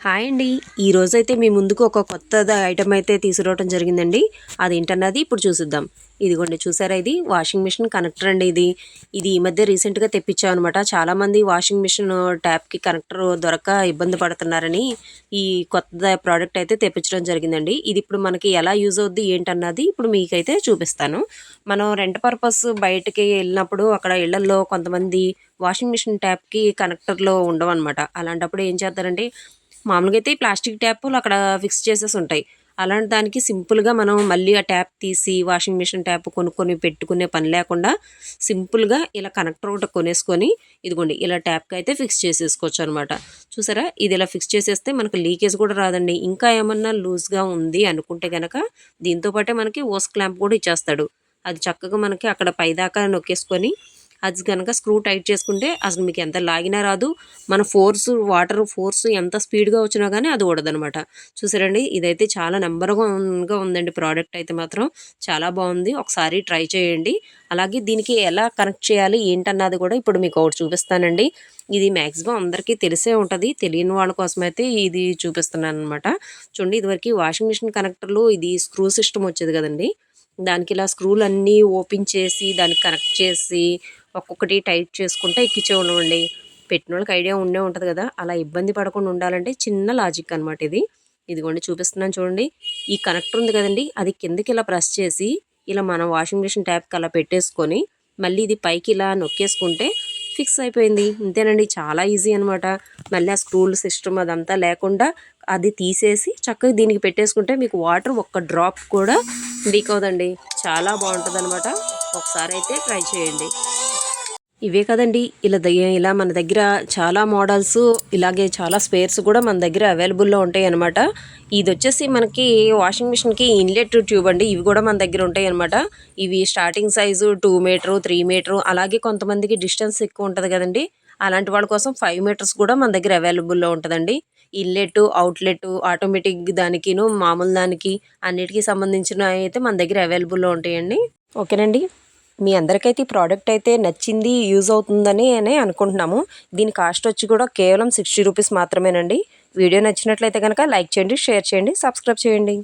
Hi అండి. ఈ రోజైతే మీ ముందుకు ఒక కొత్త ఐటమ్ అయితే తీసుకురావడం జరిగిందండి. అదేంటన్నది ఇప్పుడు చూసిద్దాం. ఇదిగోండి చూసారా ఇది? వాషింగ్ మిషన్ కనెక్టర్ అండి ఇది. ఇది ఈ మధ్య రీసెంట్గా తెప్పించాం అనమాట చాలామంది వాషింగ్ మిషన్ ట్యాప్కి కనెక్టర్ దొరక ఇబ్బంది పడుతున్నారని ఈ కొత్త ప్రోడక్ట్ అయితే తెప్పించడం జరిగిందండి. ఇది ఇప్పుడు మనకి ఎలా యూజ్ అవుద్ది ఏంటన్నది ఇప్పుడు మీకైతే చూపిస్తాను. మనం రెంట్ పర్పస్ బయటకి వెళ్ళినప్పుడు అక్కడ ఇళ్ళల్లో కొంతమంది వాషింగ్ మిషన్ ట్యాప్కి కనెక్టర్లో ఉండవన్నమాట. అలాంటప్పుడు ఏం చేస్తారంటే మామూలుగా అయితే ప్లాస్టిక్ ట్యాప్లు అక్కడ ఫిక్స్ చేసేసి ఉంటాయి అలాంటి దానికి సింపుల్గా మనం మళ్ళీ ఆ ట్యాప్ తీసి వాషింగ్ మిషన్ ట్యాప్ కొనుక్కొని పెట్టుకునే పని లేకుండా సింపుల్గా ఇలా కనెక్టర్ ఒకటి కొనేసుకొని ఇదిగోండి ఇలా ట్యాప్కి అయితే ఫిక్స్ చేసేసుకోవచ్చు అనమాట చూసారా? ఇది ఇలా ఫిక్స్ చేసేస్తే మనకు లీకేజ్ కూడా రాదండి. ఇంకా ఏమన్నా లూజ్గా ఉంది అనుకుంటే కనుక దీంతోపాటే మనకి ఓస్ క్లాంప్ కూడా ఇచ్చేస్తాడు. అది చక్కగా మనకి అక్కడ పైదాకా నొక్కేసుకొని అది కనుక స్క్రూ టైట్ చేసుకుంటే అసలు మీకు ఎంత లాగినా రాదు. మన ఫోర్స్ వాటర్ ఫోర్స్ ఎంత స్పీడ్గా వచ్చినా కానీ అది ఊడదనమాట చూసారండి? ఇదైతే చాలా నెంబర్గా ఉందండి ప్రోడక్ట్ అయితే మాత్రం. చాలా బాగుంది. ఒకసారి ట్రై చేయండి. అలాగే దీనికి ఎలా కనెక్ట్ చేయాలి ఏంటన్నది కూడా ఇప్పుడు మీకు ఒకటి చూపిస్తానండి. ఇది మ్యాక్సిమం అందరికీ తెలిసే ఉంటుంది. తెలియని వాళ్ళ కోసం అయితే ఇది చూపిస్తున్నాను అనమాట చూడండి ఇదివరకు వాషింగ్ మిషన్ కనెక్టర్లు ఇది స్క్రూ సిస్టమ్ వచ్చేది కదండి. దానికి ఇలా స్క్రూలు అన్నీ ఓపెన్ చేసి దానికి కనెక్ట్ చేసి ఒక్కొక్కటి టైట్ చేసుకుంటే ఎక్కించేవాళ్ళండి పెట్టిన వాళ్ళకి ఐడియా ఉండే ఉంటుంది కదా అలా ఇబ్బంది పడకుండా ఉండాలంటే చిన్న లాజిక్ అనమాట ఇది. ఇదిగోండి చూపిస్తున్నాను చూడండి. ఈ కనెక్టర్ ఉంది కదండి అది కిందకి ఇలా ప్రెస్ చేసి ఇలా మనం వాషింగ్ మిషన్ ట్యాప్కి అలా పెట్టేసుకొని మళ్ళీ ఇది పైకి ఇలా నొక్కేసుకుంటే ఫిక్స్ అయిపోయింది. ఇంతేనండి చాలా ఈజీ అనమాట మళ్ళీ ఆ స్క్రూల్ సిస్టమ్ అదంతా లేకుండా అది తీసేసి చక్కగా దీనికి పెట్టేసుకుంటే మీకు వాటర్ ఒక్క డ్రాప్ కూడా లీక్ అవుదండి చాలా బాగుంటుంది అనమాట ఒకసారి అయితే ట్రై చేయండి. ఇవే కదండి. ఇలా ఇలా మన దగ్గర చాలా మోడల్స్ ఇలాగే చాలా స్పేర్స్ కూడా మన దగ్గర అవైలబుల్లో ఉంటాయి అనమాట ఇది వచ్చేసి మనకి వాషింగ్ మిషన్కి ఇన్లెట్ ట్యూబ్ అండి. ఇవి కూడా మన దగ్గర ఉంటాయి అనమాట ఇవి starting size two meter three meter అలాగే కొంతమందికి డిస్టెన్స్ ఎక్కువ ఉంటుంది కదండి. అలాంటి వాళ్ళ కోసం ఫైవ్ మీటర్స్ కూడా మన దగ్గర అవైలబుల్లో ఉంటుందండి. ఇన్లెట్ అవుట్లెట్ ఆటోమేటిక్ దానికిను మామూలు దానికి అన్నిటికీ సంబంధించిన అయితే మన దగ్గర అవైలబుల్లో ఉంటాయండి. ఓకేనండి? మీ అందరికైతే ఈ ప్రోడక్ట్ అయితే నచ్చింది యూజ్ అవుతుందని అని అనుకుంటున్నాము. దీని కాస్ట్ వచ్చి కూడా కేవలం సిక్స్టీ రూపీస్ మాత్రమేనండి. వీడియో నచ్చినట్లయితే కనుక లైక్ చేయండి షేర్ చేయండి సబ్స్క్రైబ్ చేయండి.